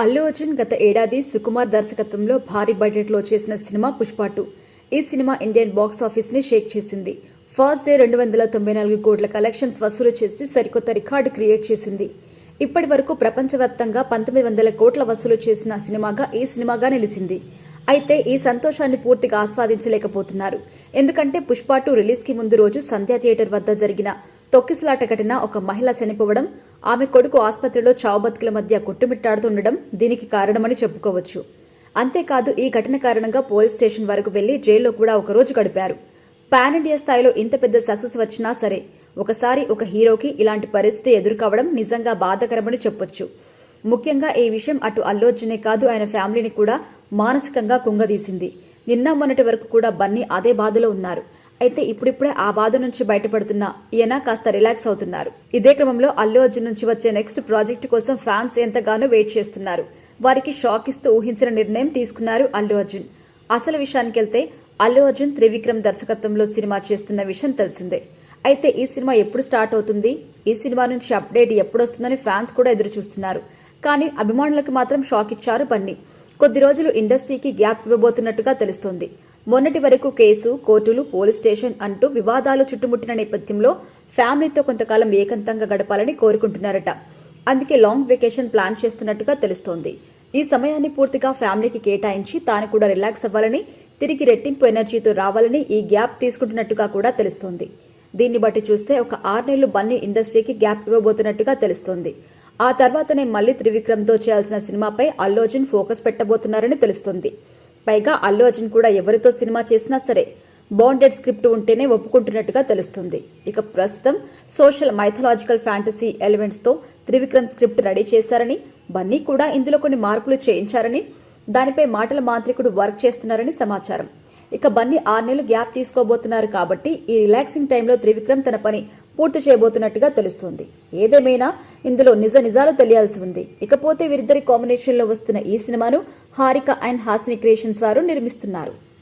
అల్లు అర్జున్ గత ఏడాది సుకుమార్ దర్శకత్వంలో భారీ బడ్జెట్లో చేసిన సినిమా పుష్పాటు. ఈ సినిమా ఇండియన్ బాక్స్ ఆఫీస్ని షేక్ చేసింది. ఫస్ట్ డే రెండు వందల తొంభై నాలుగు కోట్ల కలెక్షన్స్ వసూలు చేసి సరికొత్త రికార్డు క్రియేట్ చేసింది. ఇప్పటి వరకు ప్రపంచవ్యాప్తంగా పంతొమ్మిది వందల కోట్ల వసూలు చేసిన సినిమాగా ఈ సినిమాగా నిలిచింది. అయితే ఈ సంతోషాన్ని పూర్తిగా ఆస్వాదించలేకపోతున్నారు. ఎందుకంటే పుష్పాటు టూ రిలీజ్కి ముందు రోజు సంధ్యా థియేటర్ వద్ద జరిగిన తొక్కిసలాట ఘటన ఒక మహిళ చనిపోవడం ఆమె కొడుకు ఆసుపత్రిలో చావుబతుకుల మధ్య కొట్టుమిట్టాడుతుండడం దీనికి కారణమని చెప్పుకోవచ్చు. అంతేకాదు ఈ ఘటన కారణంగా పోలీస్ స్టేషన్ వరకు వెళ్ళి జైల్లో కూడా ఒక రోజు గడిపారు. పాన్ ఇండియా స్థాయిలో ఇంత పెద్ద సక్సెస్ వచ్చినా సరే ఒకసారి ఒక హీరోకి ఇలాంటి పరిస్థితి ఎదుర్కోవడం నిజంగా బాధాకరమని చెప్పొచ్చు. ముఖ్యంగా ఈ విషయం అటు అల్లు అర్జునే కాదు ఆయన ఫ్యామిలీని కూడా మానసికంగా కుంగదీసింది. నిన్న మొన్నటి వరకు కూడా బన్నీ అదే బాధలో ఉన్నారు. అయితే ఇప్పుడిప్పుడే ఆ బాధ నుంచి బయటపడుతున్న ఈయన కాస్త రిలాక్స్ అవుతున్నారు. ఇదే క్రమంలో అల్లు అర్జున్ నుంచి వచ్చే నెక్స్ట్ ప్రాజెక్ట్ కోసం ఫ్యాన్స్ ఎంతగానో వెయిట్ చేస్తున్నారు. వారికి షాక్ ఇస్తూ ఊహించిన నిర్ణయం తీసుకున్నారు అల్లు అర్జున్. అసలు విషయానికి వెళ్తే అల్లు అర్జున్ త్రివిక్రమ్ దర్శకత్వంలో సినిమా చేస్తున్న విషయం తెలిసిందే. అయితే ఈ సినిమా ఎప్పుడు స్టార్ట్ అవుతుంది? ఈ సినిమా నుంచి అప్డేట్ ఎప్పుడు వస్తుందని ఫ్యాన్స్ కూడా ఎదురు చూస్తున్నారు. కానీ అభిమానులకు మాత్రం షాక్ ఇచ్చారు బన్నీ. కొద్ది రోజులు ఇండస్ట్రీకి గ్యాప్ ఇవ్వబోతున్నట్టుగా తెలుస్తోంది. మొన్నటి వరకు కేసు కోర్టులు పోలీస్ స్టేషన్ అంటూ వివాదాలు చుట్టుముట్టిన నేపథ్యంలో ఫ్యామిలీతో కొంతకాలం ఏకంతంగా గడపాలని కోరుకుంటున్నారట. అందుకే లాంగ్ వెకేషన్ ప్లాన్ చేస్తున్నట్టుగా తెలుస్తోంది. ఈ సమయాన్ని పూర్తిగా ఫ్యామిలీకి కేటాయించి తాను కూడా రిలాక్స్ అవ్వాలని తిరిగి రెట్టింపు ఎనర్జీతో రావాలని ఈ గ్యాప్ తీసుకుంటున్నట్టుగా కూడా తెలుస్తోంది. దీన్ని బట్టి చూస్తే ఒక ఆరు నెలలు బన్నీ ఇండస్ట్రీకి గ్యాప్ ఇవ్వబోతున్నట్టుగా తెలుస్తోంది. ఆ తర్వాతనే మళ్ళీ త్రివిక్రమ్తో చేయాల్సిన సినిమాపై అల్లు అర్జున్ ఫోకస్ పెట్టబోతున్నారని తెలుస్తోంది. పైగా అల్లు అర్జున్ కూడా ఎవరితో సినిమా చేసినా సరే బాండెడ్ స్క్రిప్ట్ ఉంటేనే ఒప్పుకుంటున్నట్టుగా తెలుస్తుంది. ఇక ప్రస్తుతం సోషల్ మైథలాజికల్ ఫ్యాంటసీ ఎలిమెంట్స్తో త్రివిక్రమ్ స్క్రిప్ట్ రెడీ చేశారని బన్నీ కూడా ఇందులో కొన్ని మార్పులు చేయించారని దానిపై మాటల మాంత్రికుడు వర్క్ చేస్తున్నారని సమాచారం. ఇక బన్నీ ఆరు నెలలు గ్యాప్ తీసుకోబోతున్నారు కాబట్టి ఈ రిలాక్సింగ్ టైంలో త్రివిక్రమ్ తన పని పూర్తి చేయబోతున్నట్టుగా తెలుస్తోంది. ఏదేమైనా ఇందులో నిజ నిజాలు తెలియాల్సి ఉంది. ఇకపోతే వీరిద్దరి కాంబినేషన్లో వస్తున్న ఈ సినిమాను హారిక అండ్ హాసిని క్రియేషన్స్ వారు నిర్మిస్తున్నారు.